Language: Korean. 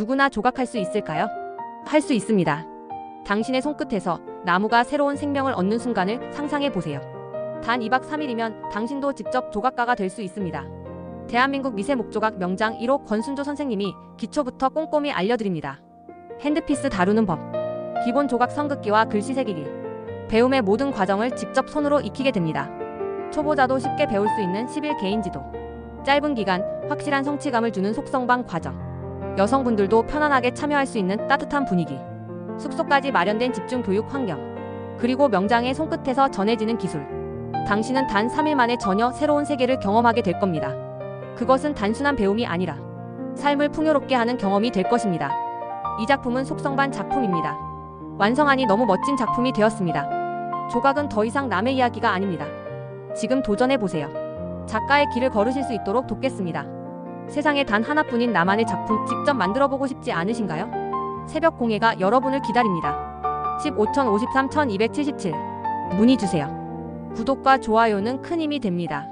누구나 조각할 수 있을까요? 할 수 있습니다. 당신의 손끝에서 나무가 새로운 생명을 얻는 순간을 상상해 보세요. 단 2박 3일이면 당신도 직접 조각가가 될 수 있습니다. 대한민국 미세 목조각 명장 1호 권순조 선생님이 기초부터 꼼꼼히 알려드립니다. 핸드피스 다루는 법, 기본 조각 성극기와 글씨 새기기, 배움의 모든 과정을 직접 손으로 익히게 됩니다. 초보자도 쉽게 배울 수 있는 10일 개인 지도, 짧은 기간 확실한 성취감을 주는 속성방 과정, 여성분들도 편안하게 참여할 수 있는 따뜻한 분위기, 숙소까지 마련된 집중 교육 환경, 그리고 명장의 손끝에서 전해지는 기술. 당신은 단 3일 만에 전혀 새로운 세계를 경험하게 될 겁니다. 그것은 단순한 배움이 아니라 삶을 풍요롭게 하는 경험이 될 것입니다. 이 작품은 속성반 작품입니다. 완성하니 너무 멋진 작품이 되었습니다. 조각은 더 이상 남의 이야기가 아닙니다. 지금 도전해 보세요. 작가의 길을 걸으실 수 있도록 돕겠습니다. 세상에 단 하나뿐인 나만의 작품 직접 만들어 보고 싶지 않으신가요? 새벽 공예가 여러분을 기다립니다. 15,053,277 문의 주세요. 구독과 좋아요는 큰 힘이 됩니다.